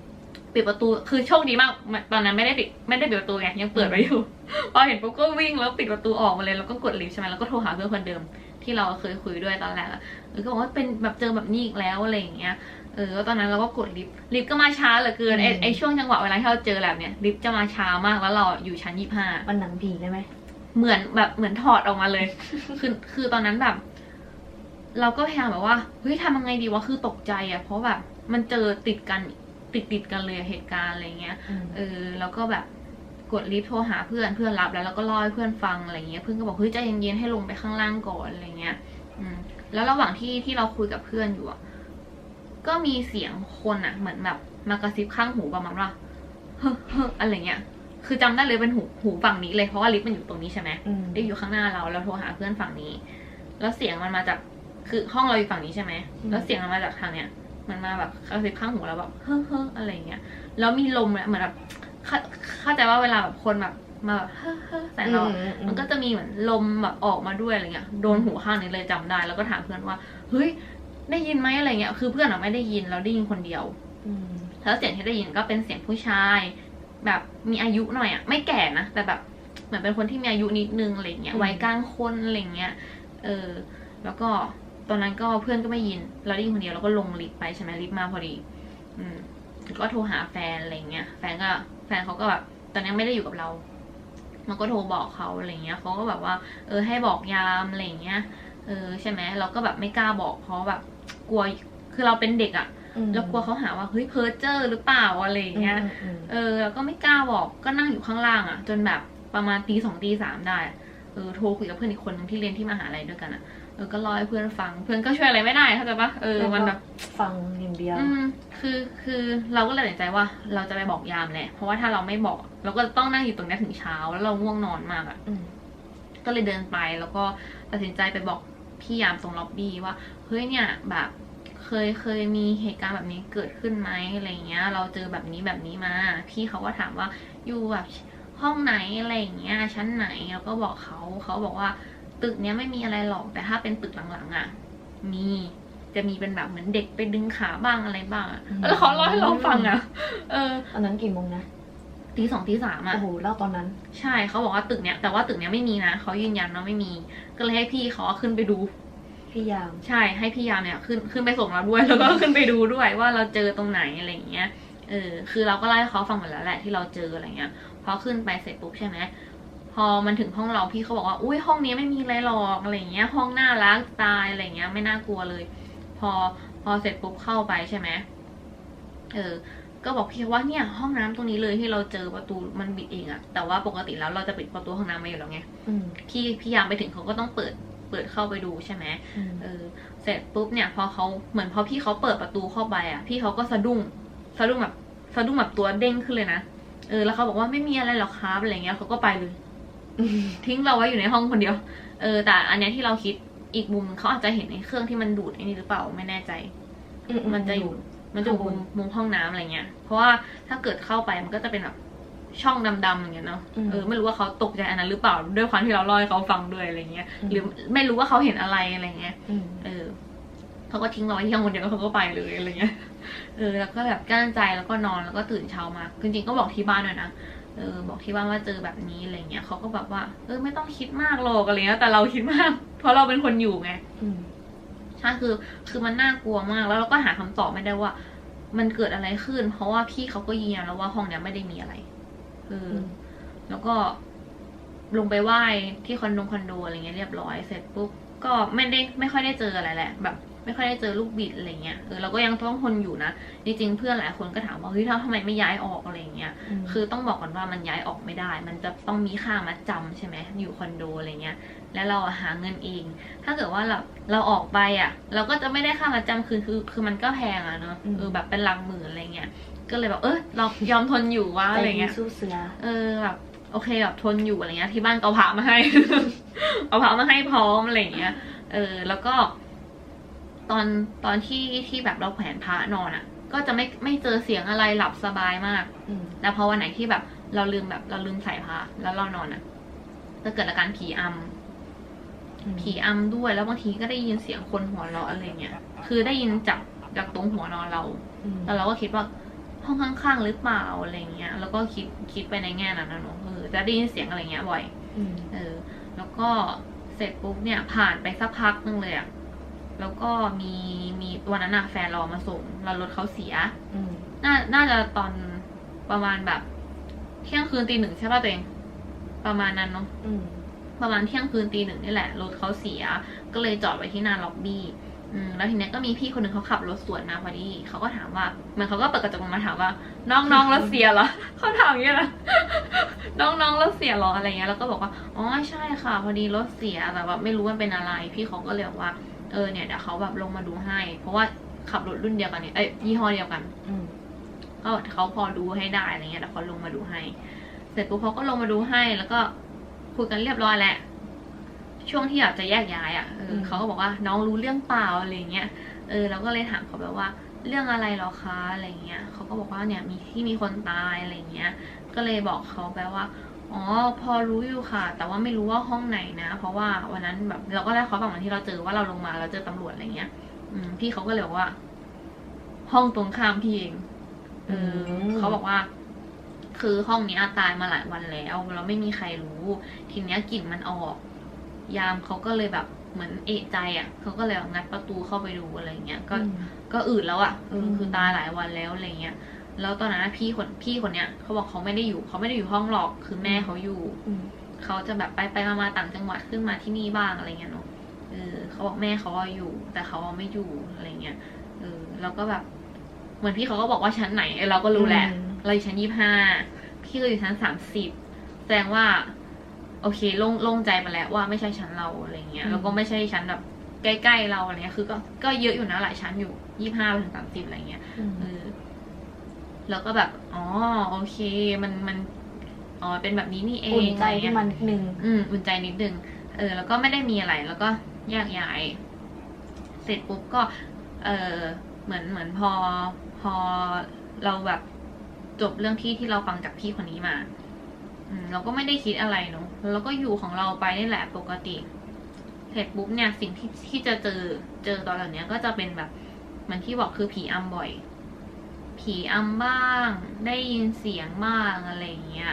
S1: ปิดประตูคือโชคดีมากมันตอนนั้นไม่ได้ปิดไม่ได้ปิดประตูไงยังเปิดไว้อยู่พ อเห็นปุ๊บก็วิ่งแล้วปิดประตูออกมาเลยแล้วก็กดลิฟต์ใช่ไหมแล้วก็โทรหาเพื่อนคนเดิมที่เราเคยคุยด้วยตอนแรกอะเออก็บอกว่าเป็นแบบเจอแบบนี้อีกแล้วอะไรอย่างเงี้ย เออแล้วตอนนั้นเราก็กดลิฟต์ลิฟต์ก็มาช้าเหลือเกินไอ
S2: อืม
S1: ไอช่วงจังหวะเวลาที่เราเจอแบบเนี้ยลิฟต์จะมาช้ามากแล้วเราอยู่ชั้นยี่ห้า
S2: มันหนังผีได้ไหม
S1: เหมือนแบบเหมือนถอดออกมาเลย คือคือตอนนั้นแบบ เราก็พยายามแบบว่าเฮ้ยทำยังไงดีวะคือตกใจอะเพราะแบบมันเจอติดกันติดติดๆกันเลยอะเหตุการณ์อะไรเงี้ย
S2: อืม
S1: เออ แล้วก็แบบ กดลิฟต์โทรหาเพื่อนเพื่อนรับแล้วแล้วก็เล่าให้เพื่อนฟังอะไรเงี้ยเพื่อนก็บอกเฮ้ยใจเย็นๆให้ลงไปข้างล่างก่อนอะไรเงี้ยอืมแล้วระหว่างที่ที่เราคุยกับเพื่อนอยู่อะก็มีเสียงคนอะเหมือนแบบมากระซิบข้างหูประมาณว่าเฮ้อเฮ้ออะไรเงี้ยคือจำได้เลยเป็นหูหูฝั่งนี้เลยเพราะว่าลิฟต์มันอยู่ตรงนี้ใช่ไหม
S2: อืม
S1: ลิฟต์อยู่ข้างหน้าเราเราโทรหาเพื่อนฝั่งนี้ แล้วเสียงมันมาจากคือห้องเราอยู่ฝั่งนี้ใช่ไหมแล้วเสียงมันมาจากทางเนี้ยมันมาแบบกระซิบข้างหูเราแบบเฮ้อเฮ้ออะไรเงี้ยแล้วมีลมอะเหมือนแบบ เข้าเข้าใจว่าเวลาแบบคนแบบมาแบบเฮ้อเฮ้อใส่เราอะ
S2: อือื
S1: มันก็จะมีเหมือนลมแบบออกมาด้วยอะไรเงี้ย โดนหูข้างนี้เลยจำได้ แล้วก็ถามเพื่อนว่า เฮ้ย ได้ยินไหมอะไรเงี้ย คือเพื่อนอะไม่ได้ยิน เราได้ยินคนเดียว
S2: อืม
S1: แล้วเสียงที่ได้ยินก็เป็นเสียงผู้ชาย แบบมีอายุหน่อยอะไม่แก่นะ แต่แบบเหมือนเป็นคนที่มีอายุนิดนึงอะไรเงี้ย
S2: อืม
S1: วัยกลางคนอะไรเงี้ยเออ แล้วก็ตอนนั้นก็เพื่อนก็ไม่ยิน เราได้ยินคนเดียวเราก็ลงลิฟต์ไปใช่ไหมลิฟต์มาพอดี อืมก็โทรหาแฟนอะไรเงี้ยแฟนก็ แฟนเขาก็แบบตอนนี้ไม่ได้อยู่กับเรา มันก็โทรบอกเขาอะไรเงี้ยเขาก็แบบว่า เออให้บอกยามอะไรเงี้ยเออใช่ไหมเราก็แบบไม่กล้าบอกเพราะแบบ กลัวคือเราเป็นเด็กอะ่ะ
S2: อืม
S1: แล้วกลัวเขาหาว่าเฮ้ยเพ้อเจอร์หรือเปล่าอะไรอย่างเงี้ย
S2: อืมอืม
S1: เออแล้วก็ไม่กล้าบอกก็นั่งอยู่ข้างล่างอะ่ะ จนแบบประมาณตีสองตีสามได้อะ เออโทรคุยกับเพื่อนอีกคนหนึงที่เรียนที่มหาลัยด้วยกันอะ่ะเออก็รอให้เพื่อนฟัง เพื่อนก็ช่วยอะไรไม่ได้เข้าใจปะเออมันแบบ
S2: ฟังอย่างเดียว
S1: อืมคือคือเราก็เลยตัดสินใจว่าเราจะไปบอกยามแหละเพราะว่าถ้าเราไม่บอก เราก็ต้องนั่งอยู่ตรงนี้ถึงเช้าแล้วเราง่วงนอนมากอะ่ะ
S2: อืม
S1: ก็เลยเดินไปแล้วก็ตัดสินใจไปบอกพี่ยามตรงล็อบบี้ว่าเฮ้ยเนี่ยแบบเคยเคยมีเหตุการณ์แบบนี้เกิดขึ้นไหมอะไรเงี้ย เราเจอแบบนี้แบบนี้มา พี่เขาก็ถามว่าอยู่แบบ ห้องไหนอะไรอย่างเงี้ยชั้นไหนแล้วก็บอกเขาเขาบอกว่าตึกเนี้ยไม่มีอะไรหรอกแต่ถ้าเป็นตึกหลังๆอะ มีจะมีเป็นแบบเหมือนเด็กไปดึงขาบ้างอะไรบ้างอะแล้วเขาเล่าให้เราฟังอะ เออ
S2: ตอนนั้นกี่โมงนะ
S1: ตีสองตีสามอะ
S2: โอ้โหเล่าตอนนั้น
S1: ใช่เขาบอกว่าตึกเนี้ยแต่ว่าตึกเนี้ยไม่มีนะเขายืนยันว่าไม่มี ก็เลยให้พี่เขาอะขึ้นไปดู
S2: พี่ยาม
S1: ใช่ให้พี่ยามเนี่ยขึ้นขึ้นไปส่งเราด้วย แล้วก็ขึ้นไปดูด้วยว่าเราเจอตรงไหนอะไรอย่างเงี้ยเออคือเราก็เล่าให้เขาฟังหมดแล้วแหละที่เราเจออะไรเงี้ย พอขึ้นไปเสร็จปุ๊บใช่ไหมพอมันถึงห้องเราพี่เขาบอกว่าอุ้ยห้องนี้ไม่มีอะไรหรอกอะไรเงี้ย ห้องน่ารักตายอะไรเงี้ย ไม่น่ากลัวเลย พอพอเสร็จปุ๊บเข้าไปใช่ไหมเออ ก็บอกพี่ว่าเนี่ย ห้องน้ำตรงนี้เลยที่เราเจอประตูมันบิดเองอะแต่ว่าปกติแล้วเราจะปิดประตูห้องน้ำมาอยู่แล้วไง
S2: อืม
S1: พี่พี่ยามไปถึงเขาก็ต้องเปิดเปิดเข้าไปดูใช่ไหม
S2: อืม
S1: เออ เสร็จปุ๊บเนี่ย พอเขาเหมือนพอพี่เขาเปิดประตูเข้าไปอะพี่เขาก็สะดุ้งสะดุ้งแบบสะดุ้งแบบตัวเด้งขึ้นเลยนะ เออแล้วเขาบอกว่าไม่มีอะไรหรอกครับอะไรเงี้ยเขาก็ไปเลยทิ้งเราไว้อยู่ในห้องคนเดียว เออ แต่อันเนี้ยที่เราคิดอีกมุมเขาอาจจะเห็นในเครื่องที่มันดูดไอ้นี่หรือเปล่าไม่แน่ใจมันจะอยู่มันจะอยู่มุมมุมห้องน้ำอะไรเงี้ย เพราะว่าถ้าเกิดเข้าไปมันก็จะเป็นแบบช่องดำๆอย่างเงี้ยเนาะ
S2: อืม
S1: เออไม่รู้ว่าเขาตกใจอันนั้นหรือเปล่าด้วยความที่เราเล่าให้เขาฟังด้วยอะไรเงี้ย
S2: อืม
S1: หรือไม่รู้ว่าเขาเห็นอะไรอะไรเงี้ย
S2: อืม
S1: เออ เขาก็ทิ้งเราไว้ที่ห้องคนเดียวแล้วเขาก็ไปเลยอะไรเงี้ย เออ แล้วก็แบบกลั้นใจแล้วก็นอนแล้วก็ตื่นเช้ามาจริงๆก็บอกที่บ้านด้วยนะ เออ บอกที่บ้านว่าเจอแบบนี้อะไรเงี้ยเขาก็แบบว่า เออ ไม่ต้องคิดมากหรอกอะไรเงี้ย แต่เราคิดมาก เพราะเราเป็นคนอยู่ไง
S2: อืม
S1: ใช่ คือ คือมันน่ากลัวมาก แล้วเราก็หาคำตอบไม่ได้ว่า มันเกิดอะไรขึ้น เพราะว่าพี่เขาก็ยืนยันแล้วว่าห้องเนี้ยไม่ได้มีอะไร เออ
S2: อืม
S1: แล้วก็ลงไปไหว้ที่คอนโดคอนโดอะไรเงี้ยเรียบร้อย เสร็จปุ๊บ ก็ไม่ได้ไม่ค่อยได้เจออะไรแหละ แบบ ไม่ค่อยได้เจอลูกบิดอะไรเงี้ยเออเราก็ยังต้องทนอยู่นะจริงๆเพื่อนหลายคนก็ถามว่าเฮ้ยทำไมไม่ย้ายออกอะไรเงี้ย
S2: ม
S1: คือต้องบอกก่อนว่ามันย้ายออกไม่ได้ มันจะต้องมีค่ามัดจำใช่ไหมอยู่คอนโดอะไรเงี้ยแล้วเราอะหาเงินเอง ถ้าเกิดว่าเราเราออกไปอะ เราก็จะไม่ได้ค่ามัดจำคืนคือคือมันก็แพงอะเนาะเออแบบเป็นหลักหมื่นอะไรเงี้ยก็เลยแบบเออเรายอมทนอยู่ว่า
S2: ใจ
S1: อะไร
S2: ดี
S1: เงี้ย
S2: สู้เสือ
S1: เออแบบโอเคแบบทนอยู่อะไรเงี้ยที่บ้านก็เอาพระมาให้ เอาพระมาให้พร้อมอะไรเงี้ยเออแล้วก็ ตอนตอนที่ที่แบบเราแขวนพระนอนอะ ก็จะไม่ไม่เจอเสียงอะไรหลับสบายมาก
S2: อืม
S1: แต่พอวันไหนที่แบบเราลืมแบบเราลืมใส่พระแล้วเรานอนอะจะเกิดอาการผีอำผีอำด้วยแล้วบางทีก็ได้ยินเสียงคนหัวเราะอะไรเงี้ย คือได้ยินจากจากตรงหัวนอนเรา
S2: อืม
S1: แล้วเราก็คิดว่าห้องข้างๆหรือเปล่าอะไรเงี้ย แล้วก็คิดคิดไปในแง่นั้นนะเนอะเออจะได้ยินเสียงอะไรเงี้ยบ่อย
S2: อืม
S1: เออ แล้วก็เสร็จปุ๊บเนี่ยผ่านไปสักพักนึงเลยอะ แล้วก็มีมีวันนั้นอะแฟนเรามาส่งแล้วรถเขาเสีย
S2: อืม
S1: น่าน่าจะตอนประมาณแบบ เที่ยงคืนตีหนึ่งใช่ป่ะตัวเอง ประมาณนั้นเนาะ
S2: อืม
S1: ประมาณเที่ยงคืนตีหนึ่งนี่แหละรถเขาเสีย ก็เลยจอดไว้ที่หน้าล็อบบี้อืมแล้วทีเนี้ยก็มีพี่คนหนึ่งเขาขับรถสวนมาพอดีเขาก็ถามว่าเหมือนเขาก็เปิดกระจกลงมาถามว่า น้องน้องรถเสียเหรอ เขาถามอย่างเงี้ยนะ น้องน้องรถเสียเหรออะไรเงี้ยแล้วก็บอกว่าอ๋อใช่ค่ะ พอดีรถเสียแต่แบบไม่รู้ว่าเป็นอะไร พี่เขาก็เลยบอกว่า เออเนี่ยเดี๋ยวเขาแบบลงมาดูให้ เพราะว่าขับรถรุ่นเดียวกันเนี่ยเอ้ยยี่ห้อเดียวกัน
S2: อืม
S1: ก็เขาพอดูให้ได้อะไรเงี้ยเดี๋ยวเขาลงมาดูให้ เสร็จปุ๊บเขาก็ลงมาดูให้แล้วก็คุยกันเรียบร้อยแหละ ช่วงที่อยากจะแยกย้ายอะเออ
S2: อืม
S1: เขาก็บอกว่าน้องรู้เรื่องเปล่าอะไรเงี้ยเออเราก็เลยถามเขาแบบว่าเรื่องอะไรเหรอคะอะไรเงี้ยเขาก็บอกว่าเนี่ยมีที่มีคนตายอะไรเงี้ย ก็เลยบอกเขาไปว่า อ๋อ พอรู้อยู่ค่ะ แต่ว่าไม่รู้ว่าห้องไหนนะ เพราะว่าวันนั้นแบบเราก็ได้เขาฟังวันที่เราเจอว่าเราลงมาเราเจอตำรวจอะไรเงี้ย อืมพี่เขาก็เลยบอกว่า ห้องตรงข้ามพี่เองเอออ
S2: ม
S1: เขาบอกว่า คือห้องเนี้ยตายมาหลายวันแล้ว เราไม่มีใครรู้ ทีเนี้ยกลิ่นมันออก ยามเขาก็เลยแบบเหมือนเอะใจอะเขาก็เลยงัดประตูเข้าไปดูอะไรเงี้ยก็
S2: อืม
S1: ก็อืดแล้วอะ่ะเออ
S2: อืม
S1: คือตายหลายวันแล้วอะไรเงี้ย แล้วตอนนั้นพี่คนพี่คนเนี้ยเขาบอกเขาไม่ได้อยู่เขาไม่ได้อยู่ห้องหรอกคือแม่เขาอยู่
S2: อืม
S1: เขาจะแบบไปไปมามาต่างจังหวัดขึ้นมาที่นี่บ้างอะไรเงี้ยเนาะเออเขาบอกแม่เขาว่าอยู่ แต่เขาว่าไม่อยู่อะไรเงี้ยเออแล้วก็แบบเหมือนพี่เขาก็บอกว่าชั้นไหนเออเราก็รู้แหละ
S2: อืม
S1: เราอยู่ชั้นยี่ห้าพี่ก็อยู่ชั้นสามสิบแสดงว่า โอเคโล่งโล่งใจมาแล้วว่าไม่ใช่ชั้นเราอะไรเงี้ยแล้วก็ไม่ใช่ชั้นแบบใกล้ๆเราอะไรเงี้ยคือก็ก็เยอะอยู่นะหลายชั้นอยู่ยี่ห้าถึงสามสิบอะไรเงี้ย
S2: อืม
S1: เออ แล้วก็แบบอ๋อโอเคมันมันอ๋อเป็นแบบนี้นี่เอง
S2: อุ่นใจ
S1: อะไร
S2: ขึ้
S1: เงี้
S2: น
S1: ย
S2: มานิดนึง
S1: อืมอุ่นใจนิดนึงเออ แล้วก็ไม่ได้มีอะไร แล้วก็แยกย้าย เสร็จปุ๊บก็ เออเหมือนเหมือนพอพอเราแบบจบเรื่องที่ที่เราฟังจากพี่คนนี้มา อืม เราก็ไม่ได้คิดอะไรเนาะแล้วเราก็อยู่ของเราไปนี่แหละปกติเสร็จปุ๊บเนี่ยสิ่งที่ที่จะเจอเจอตอนแบบเนี้ยก็จะเป็นแบบเหมือนที่บอกคือผีอำบ่อย ผีอำบ้าง ได้ยินเสียงบ้างอะไรอย่างเงี้ย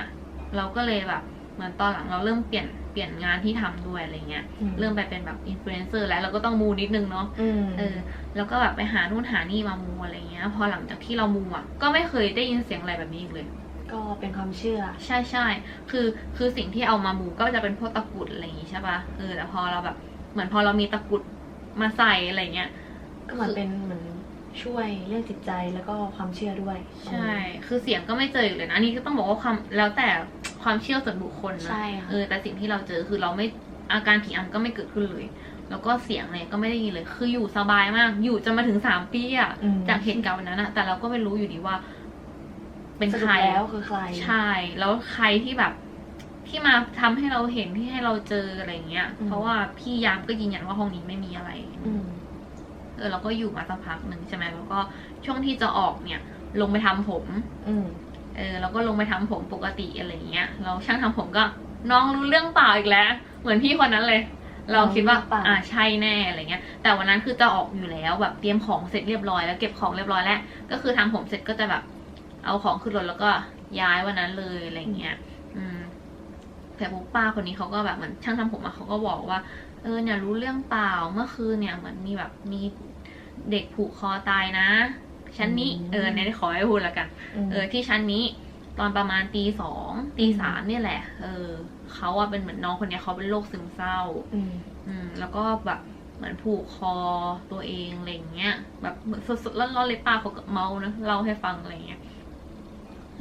S1: เราก็เลยแบบเหมือนตอนหลังเราเริ่มเปลี่ยนเปลี่ยนงานที่ทำด้วยอะไรเงี้ย
S2: อืม
S1: เริ่มไปเป็นแบบอินฟลูเอนเซอร์แล้วเราก็ต้องมูนิดนึงเนาะ
S2: อืม
S1: เออ แล้วก็แบบไปหานู่นหานี่มามูอะไรเงี้ย พอหลังจากที่เรามูอะ ก็ไม่เคยได้ยินเสียงอะไรแบบนี้อีกเลย
S2: ก็เป็นความเชื่อ
S1: ใช่ใช่ คือคือสิ่งที่เอามามูก็จะเป็นพวกตะกรุดอะไรอย่างงี้ใช่ปะเออ แต่พอเราแบบเหมือนพอเรามีตะกรุดมาใส่อะไรเงี้ย
S2: ก็เหมือนเป็นเหมือน ช่วยเรื่องจิตใจแล้วก็ความเชื่อด้วย
S1: ใช่ คือเสียงก็ไม่เจออีกเลยนะอันนี้ก็ต้องบอกว่าความแล้วแต่ความเชื่อส่วนบุคคลนะ
S2: ใช่ค่ะ
S1: เออแต่สิ่งที่เราเจอคือเราไม่อาการผีอำก็ไม่เกิดขึ้นเลย แล้วก็เสียงเนี่ยก็ไม่ได้ยินเลย คืออยู่สบายมาก อยู่จนมาถึงสามปีอะ
S2: อืม
S1: จากเหตุการณ์วันนั้นอะแต่เราก็ไม่รู้อยู่ดีว่า เป็น
S2: ส
S1: ใค
S2: รุ
S1: ร
S2: ปแล้วคือใคร
S1: ใช่ แล้วใครที่แบบที่มาทำให้เราเห็นที่ให้เราเจออะไรเงี้ยเพราะว่าพี่ยามก็ยืนยันว่าห้องนี้ไม่มีอะไร
S2: อืม
S1: เออเราก็อยู่มาสักพักหนึ่งใช่ไหมแล้วก็ช่วงที่จะออกเนี่ย ลงไปทำผม
S2: อืม
S1: เออเราก็ลงไปทำผมปกติอะไรเงี้ย เราช่างทำผมก็น้องรู้เรื่องเปล่าอีกแล้ว เหมือนพี่คนนั้นเลย เราคิดว่า
S2: น้องรู้เรื่องเปล่า
S1: อ่าใช่แน่อะไรเงี้ย แต่วันนั้นคือจะออกอยู่แล้วแบบเตรียมของเสร็จเรียบร้อยแล้วเก็บของเรียบร้อยแล้ว ก็คือทำผมเสร็จก็จะแบบ เอาของขึ้นรถแล้วก็ย้ายวันนั้นเลยอะไรเงี้ย อืมแต่ปุ๊บป้าคนนี้เขาก็แบบเหมือนช่างทำผมอะเขาก็บอกว่า เออเนี่ยรู้เรื่องเปล่าเมื่อคืนเนี่ยเหมือนมีแบบมี เด็กผูกคอตายนะ ชั้นนี้
S2: อืม
S1: เออเนี่ยขอให้พูดแล้วกัน
S2: ม
S1: เออ ที่ชั้นนี้ตอนประมาณตีสองตีสามเนี่ยแหละ เออเขาอะเป็นเหมือนน้องคนเนี้ยเขาเป็นโรคซึมเศร้า
S2: อืม
S1: อืมแล้วก็แบบเหมือนผูกคอตัวเองอะไรอย่างเงี้ย แบบเหมือนสดๆแล้วเราเลยป้าเขาก็เมานะเล่าให้ฟังอะไรอย่างเงี้ย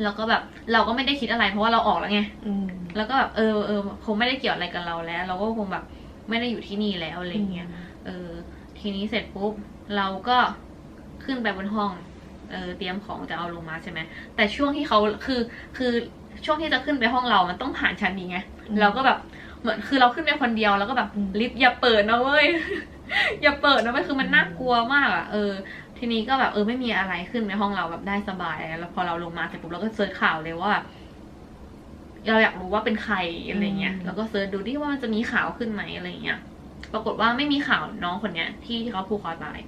S1: แล้วก็แบบเราก็ไม่ได้คิดอะไรเพราะว่าเราออกแล้วไง
S2: อืม
S1: แล้วก็แบบเออเออคงไม่ได้เกี่ยวอะไรกับเราแล้ว เราก็คงแบบไม่ได้อยู่ที่นี่แล้วอะไรอย่างเงี้ยเออ ทีนี้เสร็จปุ๊บ เราก็ขึ้นไปบนห้องเออเตรียมของจะเอาลงมาใช่ไหมแต่ช่วงที่เขาคือคือช่วงที่จะขึ้นไปห้องเรามันต้องผ่านชั้นนี้ไง
S2: อืม
S1: เราก็แบบเหมือนคือเราขึ้นไปคนเดียวแล้วก็แบบ
S2: อืม
S1: ลิฟต์อย่าเปิดนะเว้ยอย่าเปิดนะเว้ยคือมันน่ากลัวมากอะเออ ทีนี้ก็แบบเออไม่มีอะไรขึ้นไปห้องเราแบบได้สบายแล้วพอเราลงมาเสร็จปุ๊บเราก็เซิร์ชข่าวเลยว่าเราอยากรู้ว่าเป็นใครอะไรเงี้ย
S2: อืม
S1: แล้วก็เซิร์ชดูดิว่ามันจะมีข่าวขึ้นไหมอะไรเงี้ยปรากฏว่าไม่มีข่าวน้องคนเนี้ย ที่ที่เขาผูกคอตาย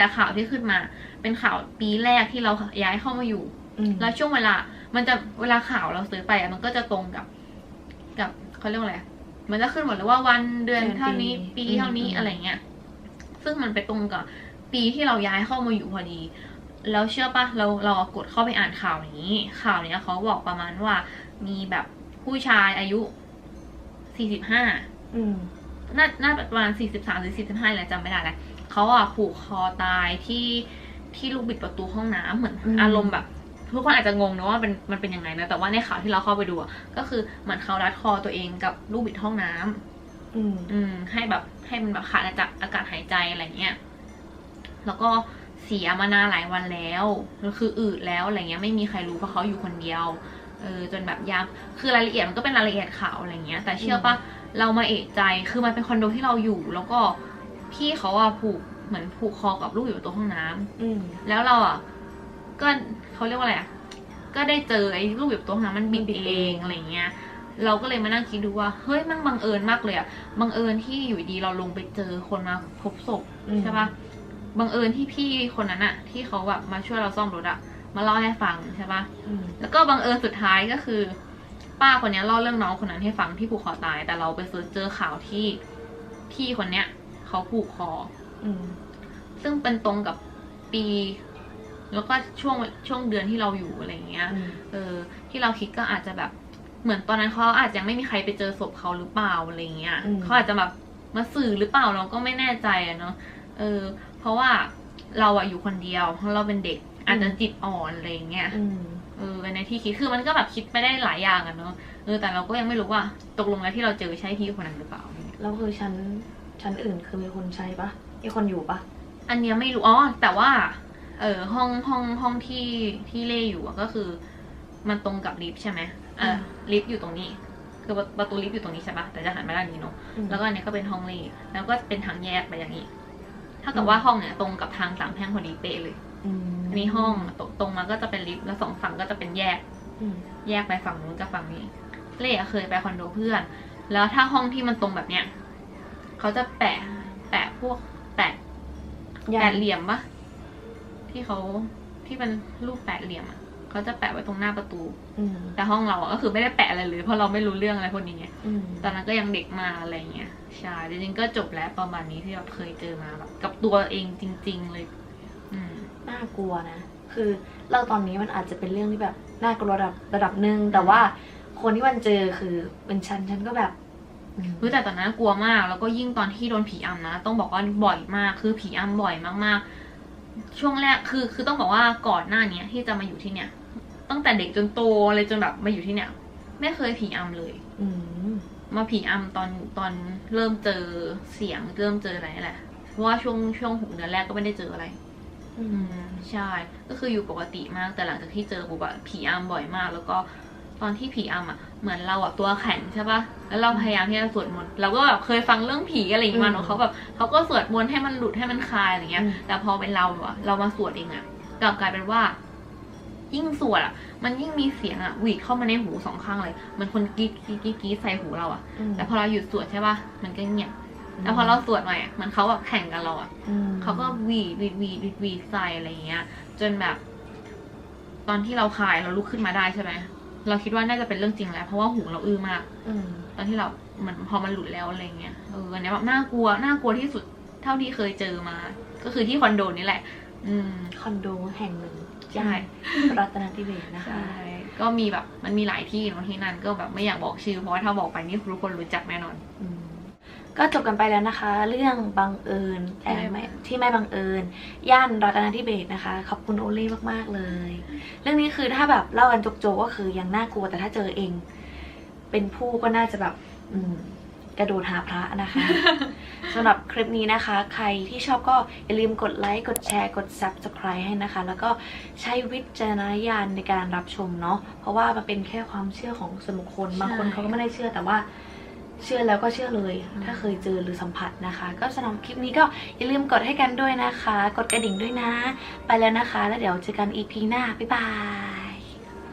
S1: แต่ข่าวที่ขึ้นมา เป็นข่าวปีแรกที่เราย้ายเข้ามาอยู่
S2: อืม
S1: แล้วช่วงเวลา มันจะเวลาข่าวเราซื้อไปอะมันก็จะตรงกับ กับเขาเรียกว่าอะไรมันจะขึ้นหมดเลยว่าวันเดือน
S2: เดือน
S1: เท่านี้
S2: ปี
S1: ปีเท่านี้
S2: อืม
S1: อะไรเงี้ย ซึ่งมันไปตรงกับปีที่เราย้ายเข้ามาอยู่พอดี แล้วเชื่อปะเราเรากดเข้าไปอ่านข่าวนี้ ข่าวเนี้ยเขาบอกประมาณว่า มีแบบผู้ชายอายุสี่สิบห้า
S2: อืม
S1: น่าน่าประมาณสี่สิบสามหรือสี่สิบห้าแหละจำไม่ได้แล้ว เขาอะผูกคอตายที่ที่ลูกบิดประตูห้องน้ำเหมือน
S2: อืม
S1: อารมณ์แบบ ทุกคนอาจจะงงนะว่าเป็นมันเป็นยังไงนะแต่ว่าในข่าวที่เราเข้าไปดูอะก็คือเหมือนเขารัดคอตัวเองกับลูกบิดห้องน้ำ
S2: อืม
S1: อืมให้แบบให้มันแบบขาดอากาศอากาศหายใจอะไรเงี้ย แล้วก็เสียมานานหลายวันแล้วแล้วคืออืดแล้วอะไรเงี้ยไม่มีใครรู้เพราะเขาอยู่คนเดียว เออจนแบบยามคือรายละเอียดมันก็เป็นรายละเอียดข่าวอะไรเงี้ย แต่เชื่อปะเรามาเอะใจคือมันเป็นคอนโดที่เราอยู่ แล้วก็ พี่เขาอะผูกเหมือนผูกคอกับลูกอยู่ประตัวห้องน้ำ
S2: อืม
S1: แล้วเราอะก็เขาเรียกว่าอะไรอะก็ได้เจอไอ้ลูกบิดตัวนั้นมันบิด
S2: บิด
S1: เอ
S2: เองง
S1: อะไรเงี้ย เราก็เลยมานั่งคิดดูว่าเฮ้ยมันบังเอิญมากเลยอะบังเอิญที่อยู่ดีเราลงไปเจอคนมาพบศพ
S2: อืม
S1: ใช่ปะบังเอิญที่พี่คนนั้นอะที่เขาแบบมาช่วยเราซ่อมรถอะมาเล่าให้ฟังใช่ปะ
S2: อืม
S1: แล้วก็บังเอิญสุดท้ายก็คือ ป้าคนเนี้ยเล่าเรื่องน้องคนนั้นให้ฟังที่ผูกคอตาย แต่เราไปเสิร์ชเจอข่าวที่พี่คนเนี้ย เขาผูกคอ
S2: อืม
S1: ซึ่งเป็นตรงกับปี แล้วก็ช่วงช่วงเดือนที่เราอยู่อะไรอย่างเงี้ย
S2: อืม
S1: เออ ที่เราคิดก็อาจจะแบบ เหมือนตอนนั้นเขาอาจจะไม่มีใครไปเจอศพเขาหรือเปล่าอะไรเงี้ย
S2: อืม
S1: เขาอาจจะแบบมาสื่อหรือเปล่าเราก็ไม่แน่ใจอะเนาะ เออ เพราะว่าเราอะอยู่คนเดียวเพราะเราเป็นเด็ก อาจจะจิตอ่อนอะไรเงี้ย
S2: อืม
S1: เออในที่คิดคือมันก็แบบคิดไม่ได้หลายอย่างอะเนาะเออแต่เราก็ยังไม่รู้ว่า ตกลงแล้วที่เราเจอใช่พี่คนนั้นหรือเปล่า
S2: แล้วคือชั้น ชั้นอื่นคือมีคนใช้ปะมีคนอยู่ปะ
S1: อันเนี้ยไม่รู้อ๋อแต่ว่า เออห้องห้องห้องที่ที่เล่อยู่อะก็คือ มันตรงกับลิฟต์ใช่ไหมเออลิฟต์อยู่ตรงนี้ คือประประตูลิฟต์อยู่ตรงนี้ใช่ปะแต่จะหันมาด้านนี้เนาะ
S2: อืม
S1: แล้วก็อันเนี้ยก็เป็นห้องเล่แล้วก็เป็นทางแยกไปอย่างนี้ถ้ากับว่าห้องเนี่ยตรงกับทางสามแพร่งพอดีเป๊ะเลย
S2: อืม
S1: อันนี้ห้องตรงตรงมาก็จะเป็นลิฟต์แล้วสองฝั่งก็จะเป็นแยก
S2: อืม
S1: แยกไปฝั่งนู้นกับฝั่งนี้เล่อะเคยไปคอนโดเพื่อน แล้วถ้าห้องที่มันตรงแบบเนี้ย เขาจะแปะ แปะพวกแปะ
S2: ยั
S1: แปด
S2: ง
S1: เหลี่ยมปะที่เขาที่เป็นรูปแปดเหลี่ยมอะเขาจะแปะไว้ตรงหน้าประตู
S2: อืม
S1: แต่ห้องเราอะก็คือไม่ได้แปะอะไรเลยเพราะเราไม่รู้เรื่องอะไรพวกนี้ไง
S2: อืม
S1: ตอนนั้นก็ยังเด็กมากอะไรเงี้ยใช่จริงๆก็จบแล้วประมาณนี้ที่แบบเคยเจอมาแบบกับตัวเองจริง ๆ เลยอืม
S2: น่ากลัวนะคือเล่าตอนนี้มันอาจจะเป็นเรื่องที่แบบน่ากลัวระดับระดับหนึ่งแต่ว่าคนที่มันเจอคือเป็นฉันฉันก็แบบอืม
S1: รู้แต่ตอนนั้นกลัวมาก แล้วก็ยิ่งตอนที่โดนผีอำนะ ต้องบอกว่าบ่อยมาก คือผีอำบ่อยมากๆ ช่วงแรกคือคือต้องบอกว่าก่อนหน้าเนี้ยที่จะมาอยู่ที่เนี่ย ตั้งแต่เด็กจนโตเลยจนแบบมาอยู่ที่เนี่ย ไม่เคยผีอำเลย
S2: อืม
S1: มาผีอำตอนตอนเริ่มเจอเสียงเริ่มเจออะไรนี่แหละเพราะว่าช่วงช่วงหกเดือนแรกก็ไม่ได้เจออะไร
S2: อื
S1: อื
S2: ม
S1: มใช่ ก็คืออยู่ปกติมากแต่หลังจากที่เจอปุ๊บอะผีอำบ่อยมาก แล้วก็ ตอนที่ผีอำอะเหมือนเราอะตัวแข็งใช่ปะแล้วเราพยายามที่จะสวดมนต์เราก็แบบเคยฟังเรื่องผีอะไรอย่างเงี้ยมาเนอะเขาแบบเขาก็สวดมนต์ให้มันหลุดให้มันคลายอะไรเงี้ย แต่พอเป็นเราอะเรามาสวดเองอะกลับกลายเป็นว่า ยิ่งสวดอะมันยิ่งมีเสียงอะหวีดเข้ามาในหูสองข้างเลยเหมันคนกรีดกรีดกรีดกรีดใส่หูเราอะ
S2: อืม
S1: แต่พอเราหยุดสวดใช่ปะมันก็เงียบแล้วพอเราสวดหน่อยอะเหมันเขาแบบแข่งกันเราอะ
S2: อืม
S1: เขาก็หวีดหวีดหวีดหวีดหวีดใส่อะไรเงี้ย จนแบบ ตอนที่เราคลายเราลุกขึ้นมาได้ใช่ไหม เราคิดว่าน่าจะเป็นเรื่องจริงแล้ว เพราะว่าหูเราอื้อมาก
S2: อืม
S1: ตอนที่เราเหมันพอมันหลุดแล้วอะไรเงี้ย เอออันเนี้ยแบบน่ากลัว น่ากลัวที่สุดเท่าที่เคยเจอมา ก็คือที่คอนโดนี่แหละ อืม
S2: คอนโดแห่งหนึ่ง
S1: ใช่
S2: รัตนทิเบศนะคะ
S1: ใช่ ก็มีแบบ มันมีหลายที่เนอะที่นั่นก็แบบไม่อยากบอกชื่อ เพราะว่าถ้าบอกไปนี่ทุกคนรู้จักแน่นอน
S2: อืม ก็จบกันไปแล้วนะคะ เรื่องบังเอิญแต่
S1: ที่ไม่
S2: ไม่ที่ไม่บังเอิญ ย่านรัตนทิเบศนะคะ ขอบคุณโอเล่มากๆเลย เรื่องนี้คือถ้าแบบเล่ากันโจกๆก็คือยังน่ากลัวแต่ถ้าเจอเอง เป็นผู้ก็น่าจะแบบ อืมกระโดดหาพระนะคะสำหรับคลิปนี้นะคะ ใครที่ชอบก็อย่าลืมกดไลค์กดแชร์กด subscribe ให้นะคะ แล้วก็ใช้วิจารณญาณในการรับชมเนาะเพราะว่ามันเป็นแค่ความเชื่อของส่วนบุคคลบางคนเขาก็ไม่ได้เชื่อแต่ว่า เชื่อแล้วก็เชื่อเลย
S1: อืม
S2: ถ้าเคยเจอหรือสัมผัสนะคะ ก็สำหรับคลิปนี้ก็อย่าลืมกดให้กันด้วยนะคะ กดกระดิ่งด้วยนะ ไปแล้วนะคะ แล้วเดี๋ยวเจอกัน EP หน้า บ๊ายบาย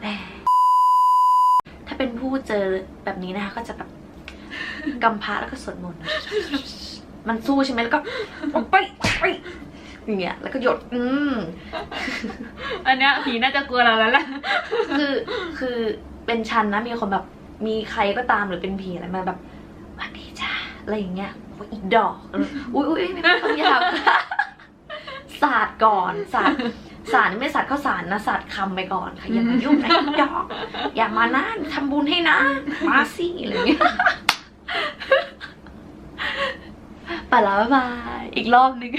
S2: แหม่ถ้าเป็นผู้เจอแบบนี้นะคะก็จะแบบกำพระแล้วก็สวดมนต์มันสู้ใช่ไหมแล้วก็ออกไปออกไปอย่างเงี้ยแล้วก็หยด อืม
S1: อันเนี้ยผีน่าจะกลัวเราแล้วแหละ
S2: คือคือเป็นชันนะมีคนแบบมีใครก็ตามหรือเป็นผีอะไรมาแบบสวัสดีจ้า อะไรอย่างเงี้ยโอ้ยอีกดอก อุ้ยอุ้ยไม่ต้องหยาบศาสตร์ก่อนศาสตร์ศาสตร์นี่ไม่ศาสตร์ข้าวสารนะศาสตร์คำไปก่อนค่ะอย่ามายุ่งนะอีกดอก อย่ามานะทำบุญให้นะ มาสิอะไรอย่างเงี้ยไปแล้วบ๊ายบาย อีกรอบนึง